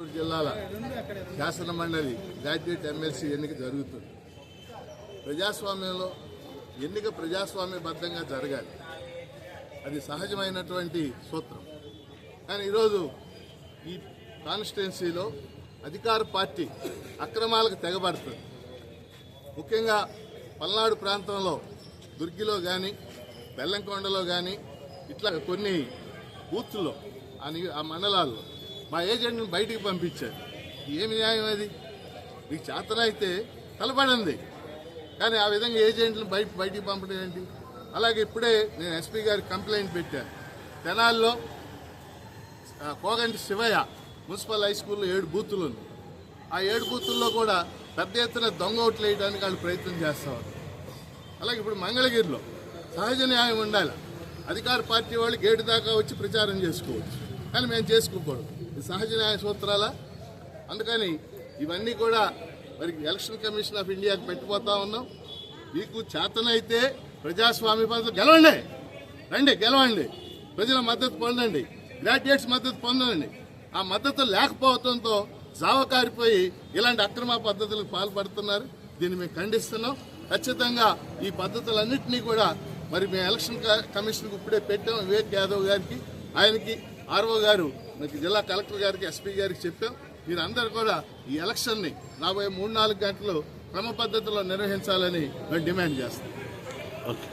గుంటూరు జిల్లాల శాసన మండలి గ్రాడ్యుయేట్ ఎమ్మెల్సీ ఎన్నిక జరుగుతుంది. ప్రజాస్వామ్యంలో ఎన్నిక ప్రజాస్వామ్యబద్ధంగా జరగాలి. అది సహజమైనటువంటి సూత్రం. కానీ ఈరోజు ఈ కాన్స్టిట్యున్సీలో అధికార పార్టీ అక్రమాలకు తెగబడుతుంది. ముఖ్యంగా పల్నాడు ప్రాంతంలో దుర్గిలో కానీ బెల్లంకొండలో కానీ ఇట్లా కొన్ని బూత్లో ఆ మండలాల్లో మా ఏజెంట్ని బయటికి పంపించారు. ఏమి న్యాయం అది? మీకు చేతనైతే తలపడింది. కానీ ఆ విధంగా ఏజెంట్లను బయట బయటికి పంపడం ఏంటి? అలాగే ఇప్పుడే నేను ఎస్పీ గారికి కంప్లైంట్ పెట్టాను. తెనాల్లో కోగంటి శివయ్య మున్సిపల్ హై స్కూల్లో ఏడు బూతులు ఉన్నాయి. ఆ ఏడు బూతుల్లో కూడా పెద్ద ఎత్తున దొంగ ఓట్లు వేయడానికి వాళ్ళు ప్రయత్నం చేస్తారు. అలాగే ఇప్పుడు మంగళగిరిలో సహజ న్యాయం ఉండాలి. అధికార పార్టీ వాళ్ళు గేటు దాకా వచ్చి ప్రచారం చేసుకోవచ్చు. కానీ మేము చేసుకోకూడదు. ఇది సహజ న్యాయ సూత్రాలా అందుకని ఇవన్నీ కూడా మరి ఎలక్షన్ కమిషన్ ఆఫ్ ఇండియాకి పెట్టిపోతా ఉన్నాం. మీకు చేతనైతే ప్రజాస్వామ్య పద్ధతి గెలవండి. రండి గెలవండి. ప్రజల మద్దతు పొందండి. గ్రాడ్యుయేట్స్ మద్దతు పొందండి. ఆ మద్దతు లేకపోవడంతో జావకారిపోయి ఇలాంటి అక్రమ పద్ధతులకు పాల్పడుతున్నారు. దీన్ని మేము ఖండిస్తున్నాం. ఖచ్చితంగా ఈ పద్ధతులన్నింటినీ కూడా మరి మేము ఎలక్షన్ క- కమిషన్కి ఇప్పుడే పెట్టాం. వివేక్ యాదవ్ గారికి ఆయనకి ఆర్ఓ గారు మనకి జిల్లా కలెక్టర్ గారికి ఎస్పీ గారికి చెప్పాం. మీరందరూ కూడా ఈ ఎలక్షన్ని రాబోయే మూడు నాలుగు గంటలు క్రమ పద్ధతిలో నిర్వహించాలని మేము డిమాండ్ చేస్తాం. ఓకే.